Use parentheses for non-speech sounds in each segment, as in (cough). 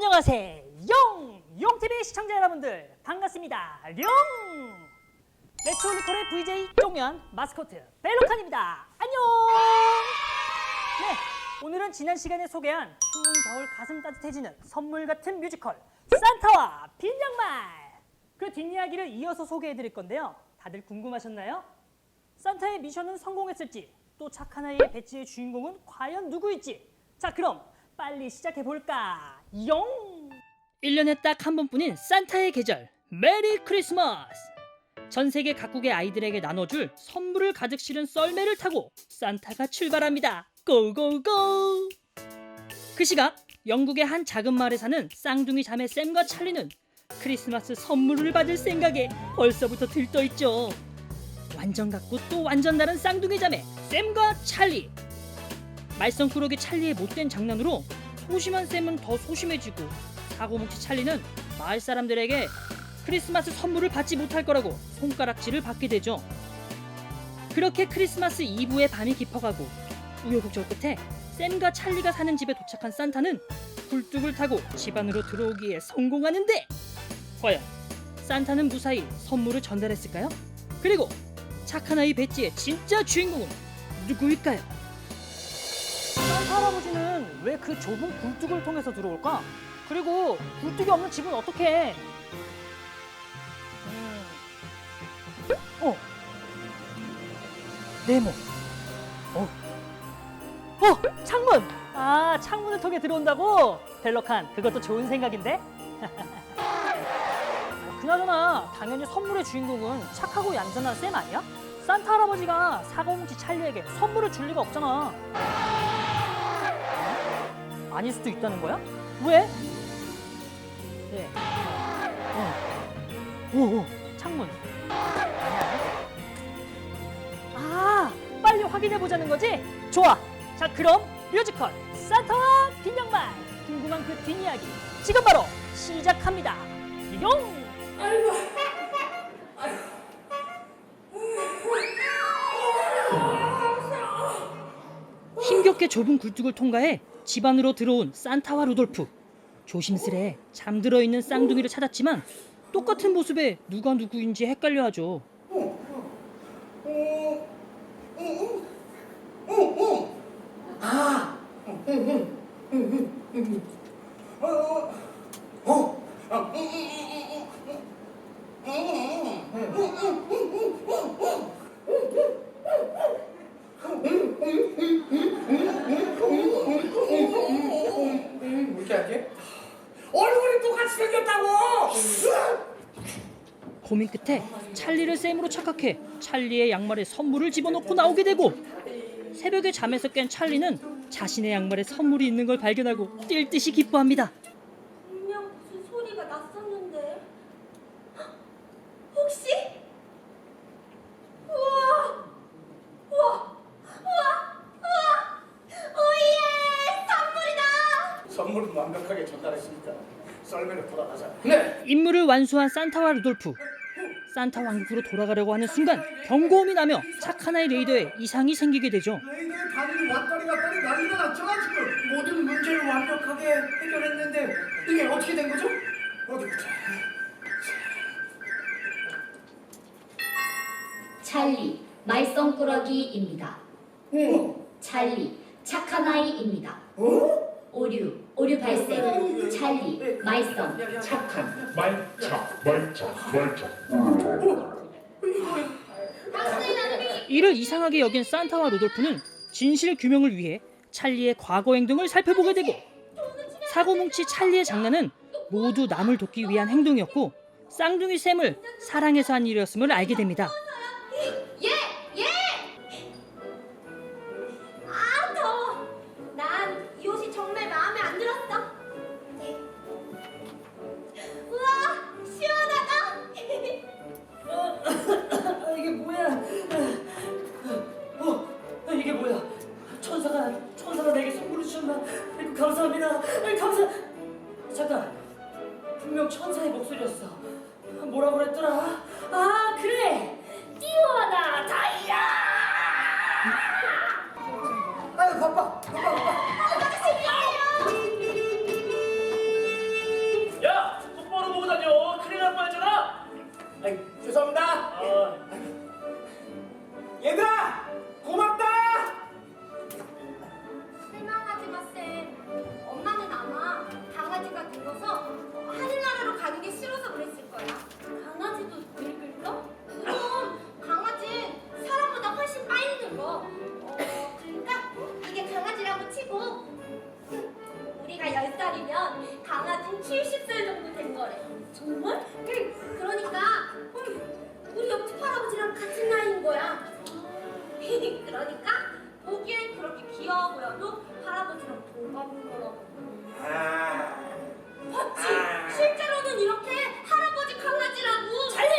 안녕하세요. 용TV 시청자 여러분들 반갑습니다. 룡! 레츠올리콜의 VJ 종현 마스코트 벨로칸입니다. 안녕! 네, 오늘은 지난 시간에 소개한 추운 겨울 가슴 따뜻해지는 선물 같은 뮤지컬 산타와 빈양말 그 뒷이야기를 이어서 소개해드릴 건데요. 다들 궁금하셨나요? 산타의 미션은 성공했을지 또 착한 아이의 배지의 주인공은 과연 누구일지 자 그럼 빨리 시작해볼까 용 1년에 딱 한 번뿐인 산타의 계절 메리 크리스마스. 전 세계 각국의 아이들에게 나눠줄 선물을 가득 실은 썰매를 타고 산타가 출발합니다. 고고고! 그 시각 영국의 한 작은 마을에 사는 쌍둥이 자매 샘과 찰리는 크리스마스 선물을 받을 생각에 벌써부터 들떠있죠. 완전 같고 또 완전 다른 쌍둥이 자매 샘과 찰리. 말썽꾸러기 찰리의 못된 장난으로 소심한 샘은 더 소심해지고 사고뭉치 찰리는 마을 사람들에게 크리스마스 선물을 받지 못할 거라고 손가락질을 받게 되죠 그렇게 크리스마스 이브의 밤이 깊어가고 우여곡절 끝에 샘과 찰리가 사는 집에 도착한 산타는 굴뚝을 타고 집 안으로 들어오기에 성공하는데 과연 산타는 무사히 선물을 전달했을까요? 그리고 착한 아이 배지의 진짜 주인공은 누구일까요? 산타 할아버지는 왜 그 좁은 굴뚝을 통해서 들어올까? 그리고 굴뚝이 없는 집은 어떻게 해? 음. 어. 네모. 어. 어, 창문. 아, 창문을 통해 들어온다고? 벨럭한 그것도 좋은 생각인데? (laughs) 그나저나 당연히 선물의 주인공은 착하고 얌전한 쌤 아니야? 산타 할아버지가 사고뭉치 찰리에게 선물을 줄 리가 없잖아. 아닐 수도 있다는 거야? 왜? 네. 어. 오, 오, 창문. 아, 빨리 확인해 보자는 거지? 좋아. 자, 그럼 뮤지컬 산타와 빈양말 궁금한 그 뒷이야기 지금 바로 시작합니다. 용! 힘겹게 좁은 굴뚝을 통과해 집 안으로 들어온 산타와 루돌프. 조심스레 잠들어 있는 쌍둥이를 찾았지만 똑같은 모습에 누가 누구인지 헷갈려 하죠. 이 얼굴이 똑같이 생겼다고! 고민 끝에 찰리를 쌤으로 착각해 찰리의 양말에 선물을 집어넣고 나오게 되고 새벽에 잠에서 깬 찰리는 자신의 양말에 선물이 있는 걸 발견하고 뛸 듯이 기뻐합니다. 분명 무슨 소리가 났었는데 혹시? 우와 우와 우와 우와 오예 선물이다 선물은 완벽하게 전달했으니까 썰매를 돌아가자. 네! 임무를 완수한 산타와 루돌프. 산타 왕국으로 돌아가려고 하는 순간 경고음이 나며 착한 아이 레이더에 이상이 생기게 되죠. 레이더의 다리를 왔다리 갔다리 난리가 났잖아 지금. 모든 문제를 완벽하게 해결했는데 이게 어떻게 된 거죠? 어디 보자. 찰리 말썽꾸러기입니다. 어? 찰리 착한 아이입니다. 어? 오류 오류 발생. 찰리 말썽 착한 말착 말착 말착 이를 이상하게 여긴 산타와 루돌프는 진실 규명을 위해 찰리의 과거 행동을 살펴보게 되고 사고뭉치 찰리의 장난은 모두 남을 돕기 위한 행동이었고 쌍둥이 샘을 사랑해서 한 일이었음을 알게 됩니다. 10살이면 강아지는 70살 정도 된 거래. 정말? 응. 그러니까 음, 우리 옆집 할아버지랑 같은 나이인 거야. (laughs) 그러니까 보기엔 그렇게 귀여워 보여도 할아버지랑 동갑인 거라고. 봤지? 실제로는 이렇게 할아버지 강아지라고. 찰리!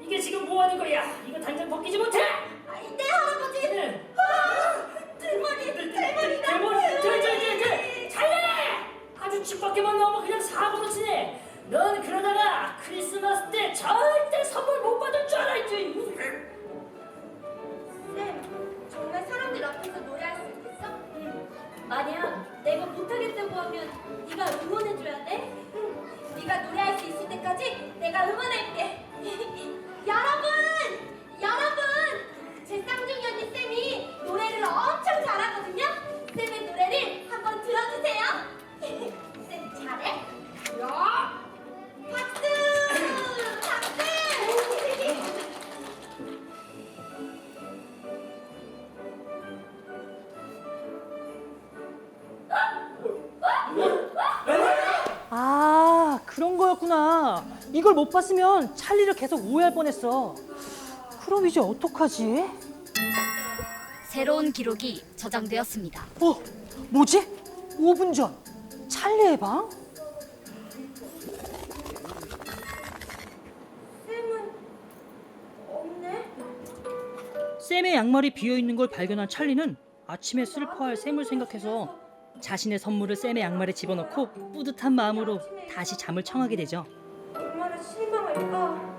이게 지금 뭐 하는 거야? 이거 당장 벗기지 못해! 아, 내 할아버지. 응. 아, 대머리. 대머리, 저, 찰리! 아주 집 밖에 만 나오면 그냥 사고로 치네. 넌 그러다가 크리스마스 때절 거였구나. 이걸 못 봤으면 찰리를 계속 오해할 뻔했어. 그럼 이제 어떡하지? 새로운 기록이 저장되었습니다. 어, 뭐지? 5분 전 찰리의 방? 쌤은 없네? 샘의 양말이 비어 있는 걸 발견한 찰리는 아침에 슬퍼할 샘을 생각해서 자신의 선물을 샘의 양말에 집어넣고 뿌듯한 마음으로 다시 잠을 청하게 되죠. 얼마나 실망할까?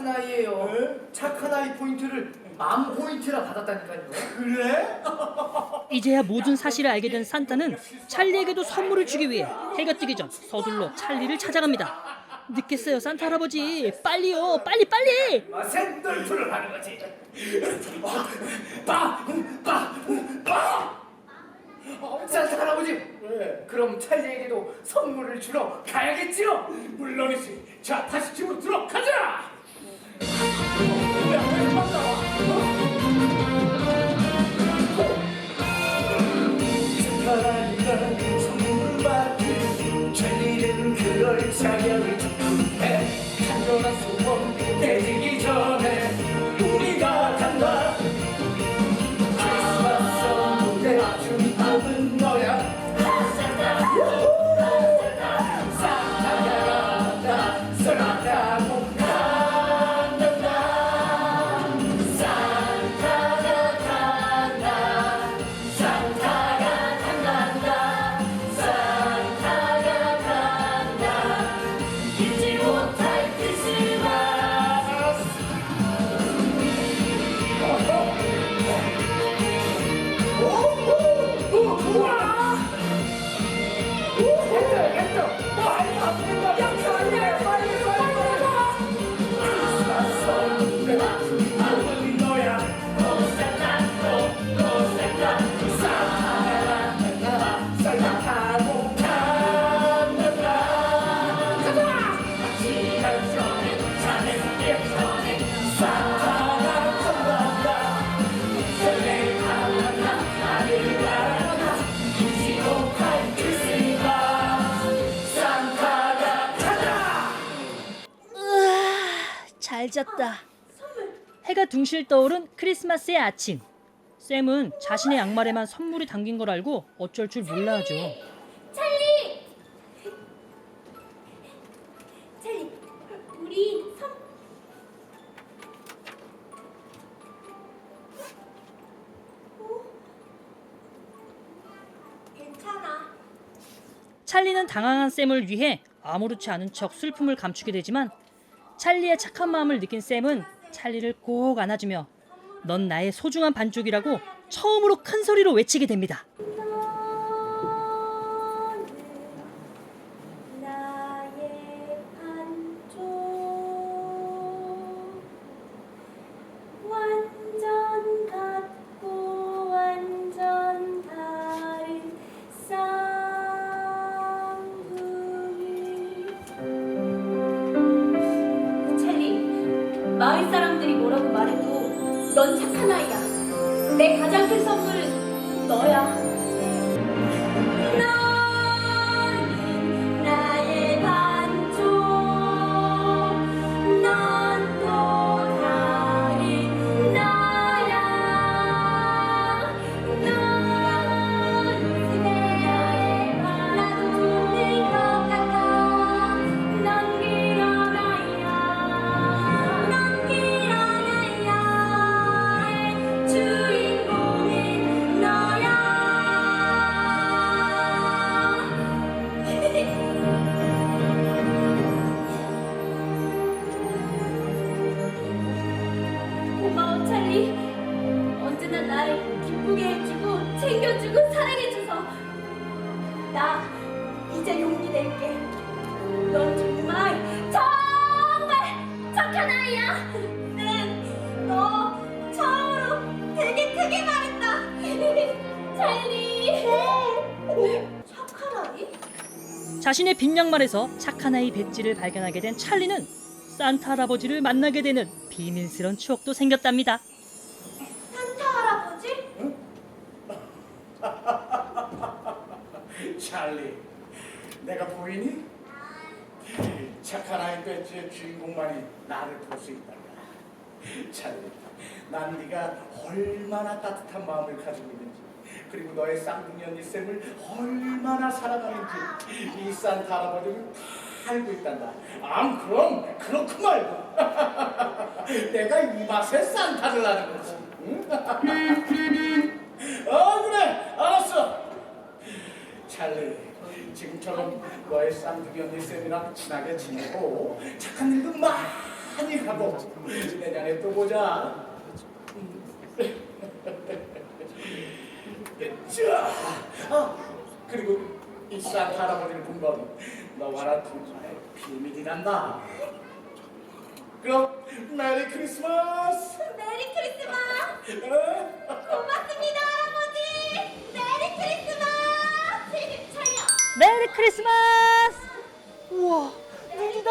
같은 아이예요. 착한 아이 포인트를 만 포인트나 받았다니까요. 그래? (laughs) 이제야 모든 사실을 알게 된 산타는 찰리에게도 선물을 주기 위해 해가 뜨기 전 서둘러 찰리를 찾아갑니다. 늦겠어요, 산타 할아버지. 빨리요, 빨리 빨리. 맛은 널프를 하는 거지. 빠, 빠, 빠. 산타 할아버지. 왜? 그럼 찰리에게도 선물을 주러 가야겠지요. 물론이지. 자, 다시 집으로 들어가자. 뭐 잘 잤다. 해가 둥실 떠오른 크리스마스의 아침. 샘은 자신의 양말에만 선물이 담긴 걸 알고 어쩔 줄 몰라 하죠. 찰리! 찰리, 우리 선... 어? 괜찮아. 찰리는 당황한 샘을 위해 아무렇지 않은 척 슬픔을 감추게 되지만 찰리의 착한 마음을 느낀 샘은 찰리를 꼭 안아주며 넌 나의 소중한 반쪽이라고 처음으로 큰 소리로 외치게 됩니다. 언제나 날 기쁘게 해주고 챙겨주고 사랑해줘서 나 이제 용기 낼게 넌 정말 정말 착한 아이야 네너 처음으로 되게 크게 말했다 (laughs) 찰리 착한 아이? 자신의 빈 양말에서 착한 아이 배지를 발견하게 된 찰리는 산타 할아버지를 만나게 되는 비밀스런 추억도 생겼답니다. 산타 할아버지? 찰리, 내가 보이니? 착한 아이 배지의 주인공만이 나를 볼 수 있단다. 찰리, 난 네가 얼마나 따뜻한 마음을 가지고 있는지, 그리고 너의 쌍둥이 언니 쌤을 얼마나 사랑하는지 이 산타 할아버지는 다 알고 있단다. 암 그럼 그렇고 말고 (laughs) 내가 이 맛에 산타를 하는 거지. 응? 찰리, 지금처럼 너의 쌍둥이 언니 쌤이랑 친하게 지내고 착한 일도 많이 하고 내년에 또 보자. 자, 아, 그리고 이 산타 할아버지를 본건 너와 나 둘만의 비밀이란다. 그럼 메리 크리스마스. 메리 크리스마스! 어? 고맙습니다, 할아버지! 메리 크리스마스! 메리 크리스마스! 우와, 눈이다!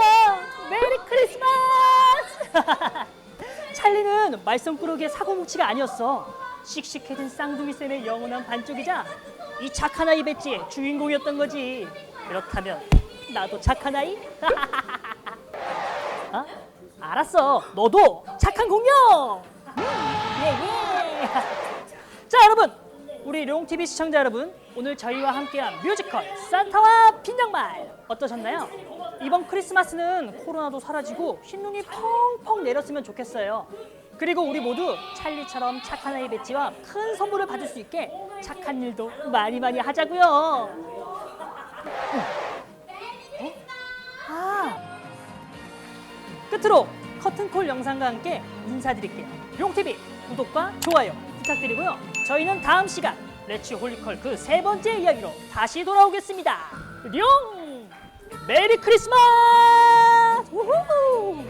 메리 크리스마스! (laughs) 찰리는 말썽꾸러기의 사고뭉치가 아니었어. 씩씩해진 쌍둥이 쌤의 영원한 반쪽이자 이 착한 아이 배지의 주인공이었던 거지. 그렇다면 나도 착한 아이? (laughs) 어? 알았어. 너도 착한 공룡! 음, 예, 예! (laughs) 자, 여러분! 우리 룡TV 시청자 여러분, 오늘 저희와 함께한 뮤지컬 산타와 빈장말 어떠셨나요? 이번 크리스마스는 코로나도 사라지고 흰 눈이 펑펑 내렸으면 좋겠어요. 그리고 우리 모두 찰리처럼 착한 아이 배지와 큰 선물을 받을 수 있게 착한 일도 많이 많이 하자고요. 어? 아, 끝으로 커튼콜 영상과 함께 인사드릴게요. 용TV 구독과 좋아요 부탁드리고요. 저희는 다음 시간 레츠 홀리컬 그 세 번째 이야기로 다시 돌아오겠습니다. 룡! 메리 크리스마스! 우후!